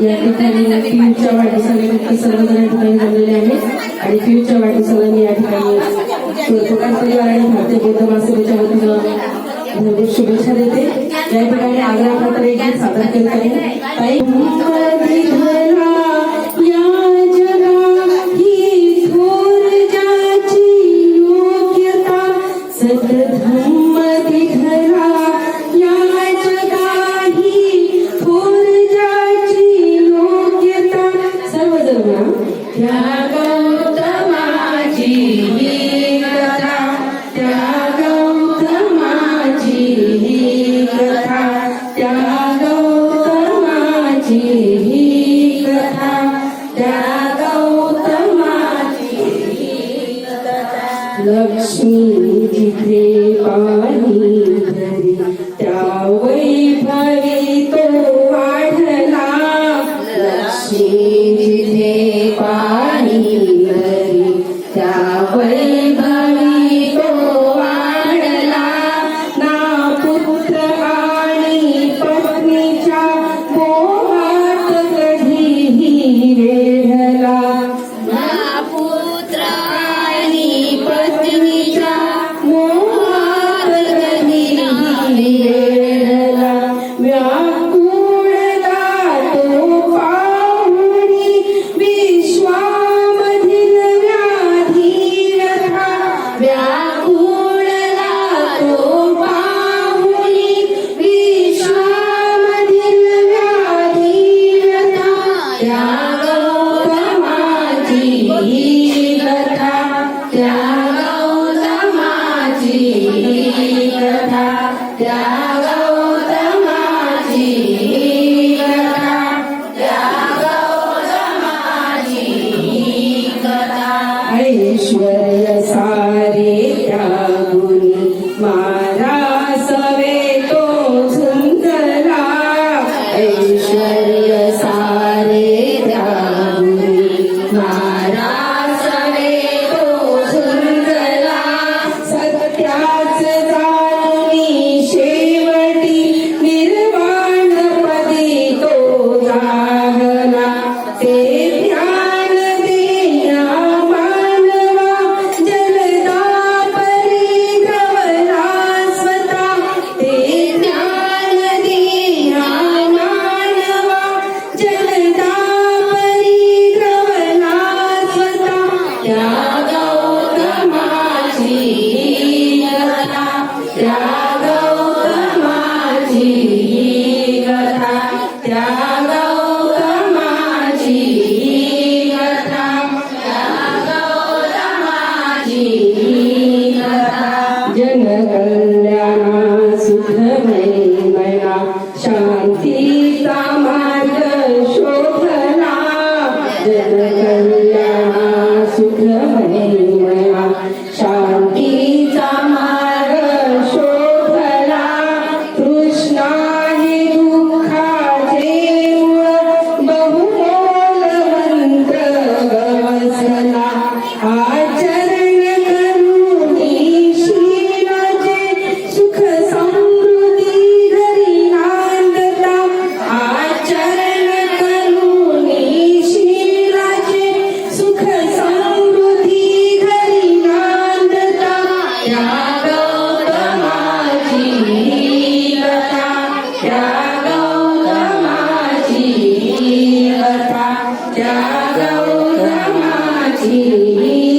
या ठिकाणी पियूच्या वाढदिवसानिमित्त सर्वजण या ठिकाणी जमलेले आहेत. आणि पियूच्या वाढदिवसाला या ठिकाणी कोकण परिवार आणि भारतीय बौद्ध महासभेच्या वतीनं शुभेच्छा देते. या ठिकाणी आग्रह प्रकारे सादर करत आहे गौतमाची ही कथा. लक्ष्मी जिथे पाणी Yeah. see